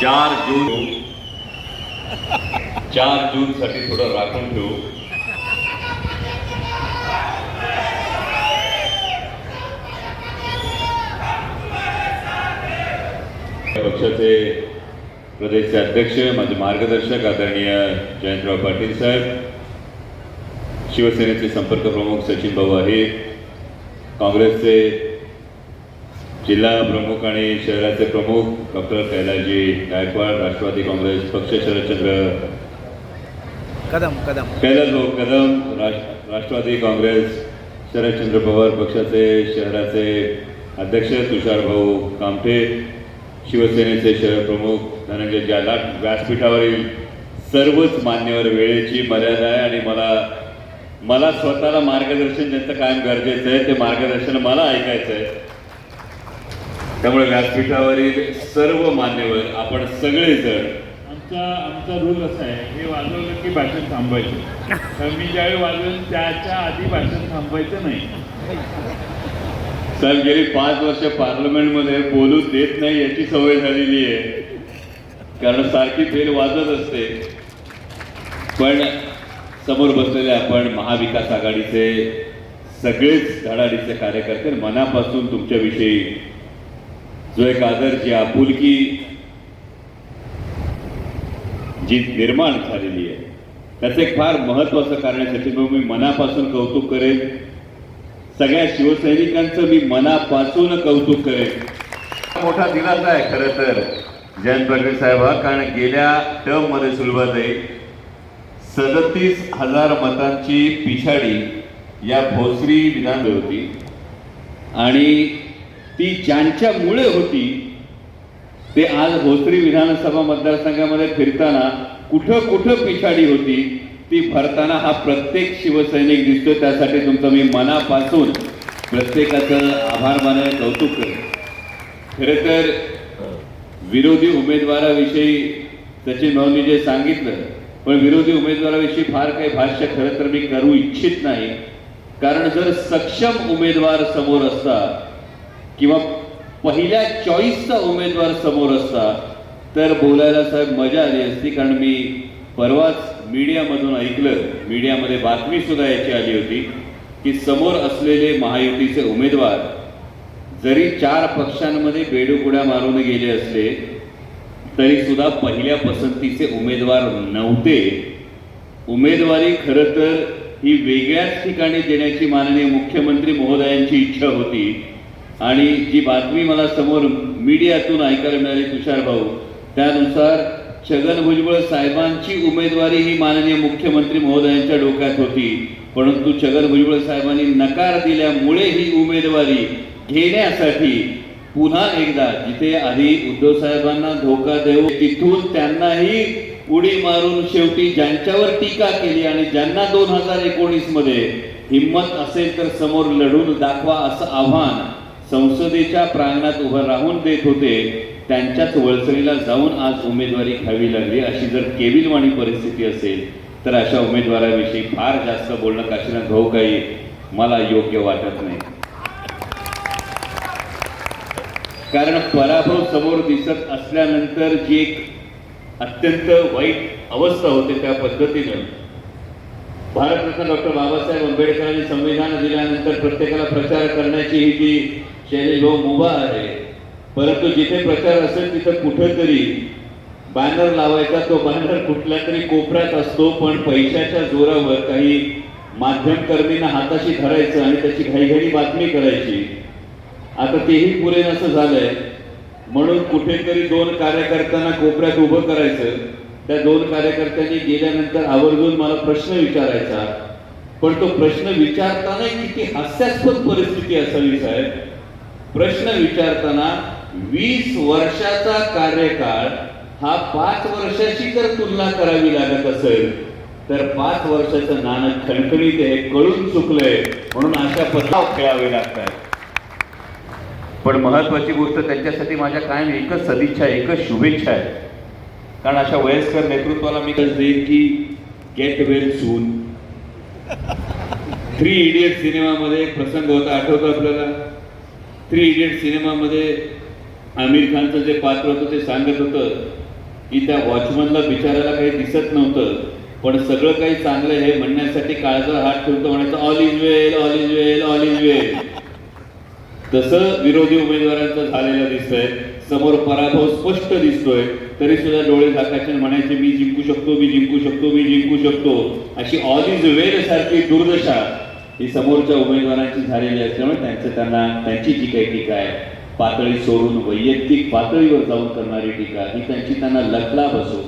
चार जून. चार जून साठी थोडं राखून ठेवू. पक्षाचे प्रदेशचे अध्यक्ष माझे मार्गदर्शक आदरणीय जयंतराव पाटील साहेब शिवसेनेचे संपर्क प्रमुख सचिन भाऊ आहेत काँग्रेसचे जिल्हा प्रमुख आणि शहराचे प्रमुख डॉक्टर कैलाजी गायकवाड राष्ट्रवादी काँग्रेस पक्ष शरदचंद्र. कदम कदम. कैलास भाऊ कदम राष्ट्र राष्ट्रवादी काँग्रेस शरदचंद्र पवार पक्षाचे शहराचे अध्यक्ष तुषार भाऊ कामठे शिवसेनेचे शहर प्रमुख धनंजय जालाट व्यासपीठावरील सर्वच मान्यवर वेळेची मर्यादा आहे आणि मला मला स्वतःला मार्गदर्शन ज्यांचं कायम गरजेचं आहे ते मार्गदर्शन मला ऐकायचं आहे. त्यामुळे व्यासपीठावरील सर्व मान्यवर आपण सगळेजण आमचा आमचा रूल असा आहे हे वाजवलं की भाषण थांबवायचं. तर मी ज्यावेळी वाजवेन त्याच्या आधी भाषण थांबवायचं नाही. साहेब गेली पाच वर्ष पार्लमेंटमध्ये बोलू देत नाही याची सवय झालेली आहे. कारण सारखी फेल वाजत असते. पण समोर बसलेले आपण महाविकास आघाडीचे सगळेच धडाडीचे कार्यकर्ते मनापासून तुमच्याविषयी जो एक आदरची आपुलकी जी निर्माण झालेली आहे. त्याचं एक फार महत्वाचं कारण आहे. त्याच्यामुळे मी मनापासून कौतुक करेन. सगळ्या शिवसैनिकांचं मी मनापासून कौतुक करेन. मोठा दिलासा आहे खरं तर. जयंत पाटील साहेब हा कारण गेल्या टर्ममध्ये सुरुवात आहे. सदतीस हजार मतांची पिछाडी या भोसरी विधानसभेत होती आणि ती ज्यांच्यामुळे होती ते आज भोसरी विधानसभा मतदारसंघामध्ये फिरताना कुठं कुठं पिछाडी होती ती भरताना हा प्रत्येक शिवसैनिक दिसतो त्यासाठी तुमचं मी मनापासून प्रत्येकाचं आभार मानाय कौतुक करेन खरं तर विरोधी उमेदवाराविषयी सचिन भाऊनी जे सांगितलं पण विरोधी उमेदवाराविषयी फार काही भाष्य खरं तर मी करू इच्छित नाही. कारण जर सक्षम उमेदवार समोर असता किंवा पहिल्या चॉईसचा उमेदवार समोर असता तर बोलायला साहेब मजा आली असती कारण मी परवाच मीडियामधून ऐकलं मीडियामध्ये बातमी सुद्धा याची आली होती की समोर असलेले महायुतीचे उमेदवार जरी चार पक्षांमध्ये बेडुकुड्या मारून गेले असले तरी सुद्धा पहिल्या पसंतीचे उमेदवार नव्हते. उमेदवारी खरं तर ही वेगळ्याच ठिकाणी देण्याची माननीय मुख्यमंत्री महोदयांची इच्छा होती आणि जी बातमी मला समोर मीडियातून ऐकायला मिळाली तुषार भाऊ त्यानुसार छगन भुजबळ साहेबांची उमेदवारी ही माननीय मुख्यमंत्री महोदयांच्या डोक्यात होती. परंतु छगन भुजबळ साहेबांनी नकार दिल्यामुळे ही उमेदवारी घेण्यासाठी पुन्हा एकदा जिथे आधी उद्धव साहेबांना धोका देऊ तिथून त्यांनाही उडी मारून शेवटी ज्यांच्यावर टीका केली आणि ज्यांना दोन हजार एकोणीसमध्ये हिंमत असेल तर समोर लढून दाखवा असं आव्हान संसदेच्या प्रांगणात उभं राहून देत होते त्यांच्याच वळसणीला जाऊन आज उमेदवारी घ्यावी लागली. अशी जर केविलवाणी परिस्थिती असेल तर अशा उमेदवाराविषयी फार जास्त बोलणं काशीनाथ घाऊ काही मला योग्य वाटत नाही. कारण पराभव समोर दिसत असल्यानंतर जी एक अत्यंत वाईट अवस्था होते त्या पद्धतीनं भारतरत्न डॉक्टर बाबासाहेब आंबेडकरांनी संविधान दिल्यानंतर प्रत्येकाला प्रचार करण्याची ही जी शैली भाऊ मुभा आहे परंतु जिथे प्रचार असेल तिथं कुठेतरी बॅनर लावायचा तो बॅनर कुठल्या तरी कोपऱ्यात असतो पण पैशाच्या जोरावर काही माध्यमकर्मींना हाताशी धरायचं आणि त्याची घाईघाई बातमी करायची. आता तेही पुरे असं झालंय. म्हणून कुठेतरी दोन कार्यकर्त्यांना कोपऱ्यात उभं करायचं. त्या दोन कार्यकर्त्यांनी गेल्यानंतर आवर्जून मला प्रश्न विचारायचा. पण तो प्रश्न विचारताना किती हास्यास्पद परिस्थिती असावी साहेब. प्रश्न विचारताना वीस वर्षाचा कार्यकाळ हा पाच वर्षाची जर तुलना करावी लागत असेल. तर पाच वर्षाचं नाणं खणखणीत आहे कळून चुकलंय म्हणून अशा पदाव खेळावे लागतात. पण महत्वाची गोष्ट त्यांच्यासाठी माझ्या कायम एकच सदिच्छा एकच शुभेच्छा आहे. कारण अशा वयस्कर नेतृत्वाला मी कसं देईन की get well soon three idiot सिनेमामध्ये एक प्रसंग होता आठवतो आपल्याला? थ्री इडियट सिनेमामध्ये आमिर खानचं जे पात्र होतं ते सांगत होतं की त्या वॉचमनला बिचारायला काही दिसत नव्हतं पण सगळं काही चांगलं हे म्हणण्यासाठी काळजा हात ठेवतो म्हणायचं all is well all is well all is well तसं विरोधी उमेदवारांचं झालेलं दिसतंय. समोर पराभव स्पष्ट दिसतोय. तरी सुद्धा डोळे झाकायचे म्हणायचे मी जिंकू शकतो मी जिंकू शकतो मी जिंकू शकतो. अशी ऑल इज वेल सारखी दुर्दशा ही समोरच्या उमेदवारांची झालेली असल्यामुळे त्यांचं त्यांना त्यांची जी काही टीका आहे पातळी सोडून वैयक्तिक पातळीवर जाऊन करणारी टीका ही त्यांची त्यांना लखला बसो